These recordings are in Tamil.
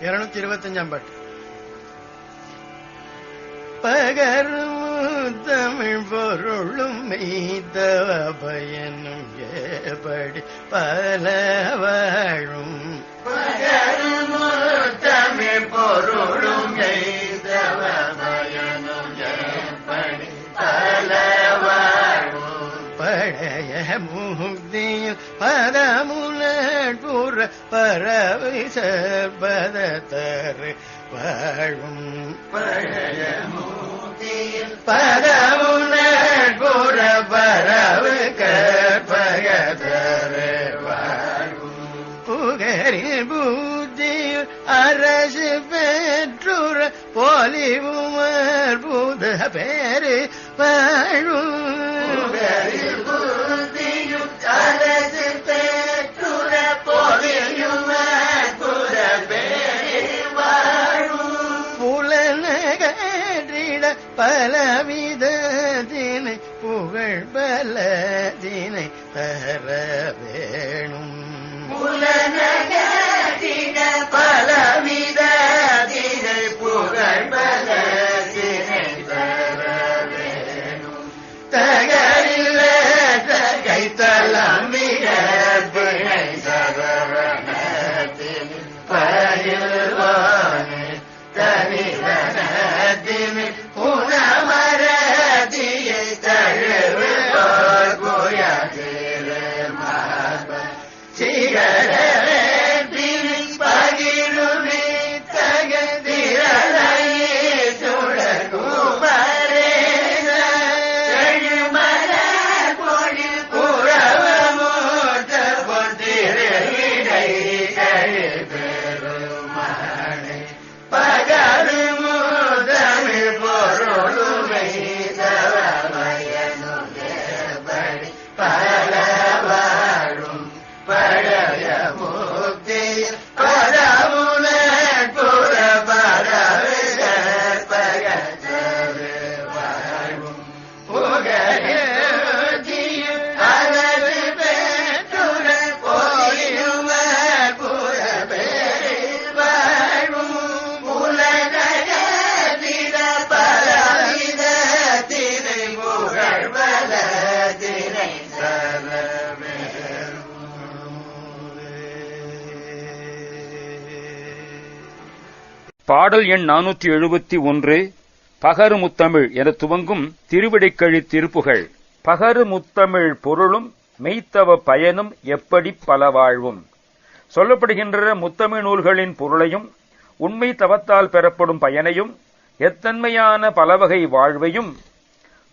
இருநூத்தி இருபத்தஞ்சாம் பாட்டு. பகரும் தமிழ் பொருளும் மெய்தவ பயனும் ஏபடி பல வாழும் முக்தியில் பறவை பரவு வாழும். பழைய முக்தியில் பரமுனூர பரவு வாழும். புகரில் புத்தியில் அரசு பெற்றுற போலிவுமர் புத பேரு வாழும். பலவிதத்தினை புகழ் பலத்தினை தர வேணும். புலனகற்றிட பலவிதத்தினை ஏபடி பாடல் எண் நானூற்றி எழுபத்தி ஒன்று பகரு முத்தமிழ் என துவங்கும் திருவிடைக்கழி திருப்புகழ் பகரு முத்தமிழ் பொருளும் மெய்த்தவ பயனும் எப்படி பல வாழ்வும் சொல்லப்படுகின்ற முத்தமிழ் நூல்களின் பொருளையும் உண்மை தவத்தால் பெறப்படும் பயனையும் எத்தன்மையான பலவகை வாழ்வையும்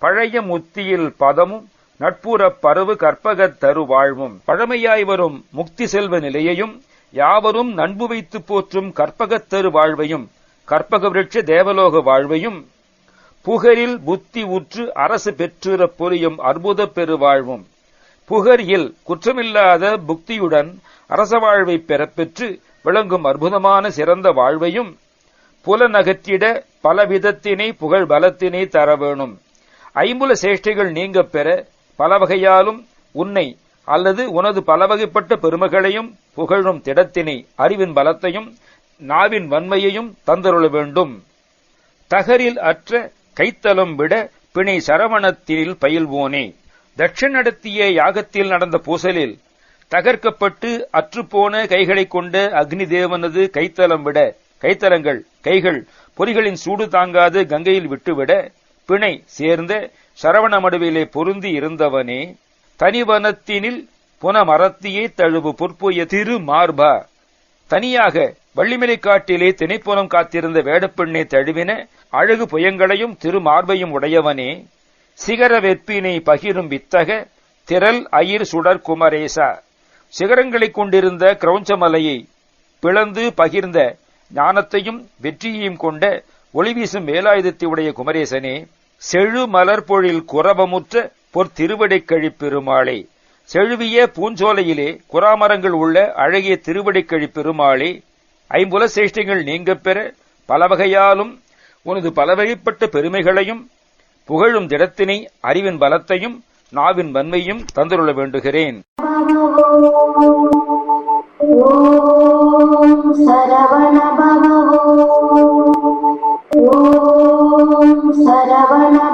பழைய முத்தியில் பதமும் நட்புறப் பருவு கற்பகத் தரு வாழ்வும் பழமையாய் வரும் முக்தி செல்வ நிலையையும் யாவரும் நண்பு வைத்து போற்றும் கற்பகத்தரு வாழ்வையும் கற்பக விருட்ச தேவலோக வாழ்வையும் புகரில் புத்தி உற்று அரசு பெற்றுற பொறியும் அற்புதப் பெரு வாழ்வும். புகரில் குற்றமில்லாத புக்தியுடன் அரச வாழ்வை பெறப்பெற்று விளங்கும் அற்புதமான சிறந்த வாழ்வையும் புலனகற்றிட பலவிதத்தினை புகழ் பலத்தினை தர வேணும். ஐம்புல சேஷ்டைகள் நீங்க பெற பல வகையாலும் உன்னை அல்லது உனது பலவகைப்பட்ட பெருமைகளையும் புகழும் திடத்தினை அறிவின் பலத்தையும் நாவின் வன்மையையும் தந்தருள வேண்டும். தகரில் அற்ற கைத்தலம் விட பிணை சரவணத்தில் பயில்வோனே. தட்சன் நடத்திய யாகத்தில் நடந்த பூசலில் தகர்க்கப்பட்டு அற்றுப்போன கைகளைக் கொண்ட அக்னி தேவனது கைத்தலம் விட கைத்தலங்கள் கைகள் பொறிகளின் சூடு தாங்காது கங்கையில் விட்டுவிட பிணை சேர்ந்த சரவண மடுவிலே பொருந்தி இருந்தவனே. தனிவனத்தினில் புனமரத்தியே தழுவு பொற்புய திரு மார்பா. தனியாக வள்ளிமலை காட்டிலே திணைப்புலம் காத்திருந்த வேடப்பெண்ணை தழுவின அழகு புயங்களையும் திருமார்பையும் உடையவனே. சிகர வெற்பினை பகிரும் வித்தக திரள் அயிர் சுடர் குமரேசா. சிகரங்களைக் கொண்டிருந்த கிரௌஞ்சமலையை பிளந்து பகிர்ந்த ஞானத்தையும் வெற்றியையும் கொண்ட ஒளிவீசும் வேலாயுதத்தை உடைய குமரேசனே செழு மலர்பொழில் குரபமுற்ற பொற் கழிப் பெருமாளே. செழுவிய பூஞ்சோலையிலே குராமரங்கள் உள்ள அழகிய திருவடைக் பெருமாளே. ஐம்புல சேஷ்டிகள் நீங்கப் பெற பலவகையாலும் உனது பலவகைப்பட்ட பெருமைகளையும் புகழும் திடத்தினை அறிவின் பலத்தையும் நாவின் வன்மையும் தந்துருள வேண்டுகிறேன். ஓம் சரவண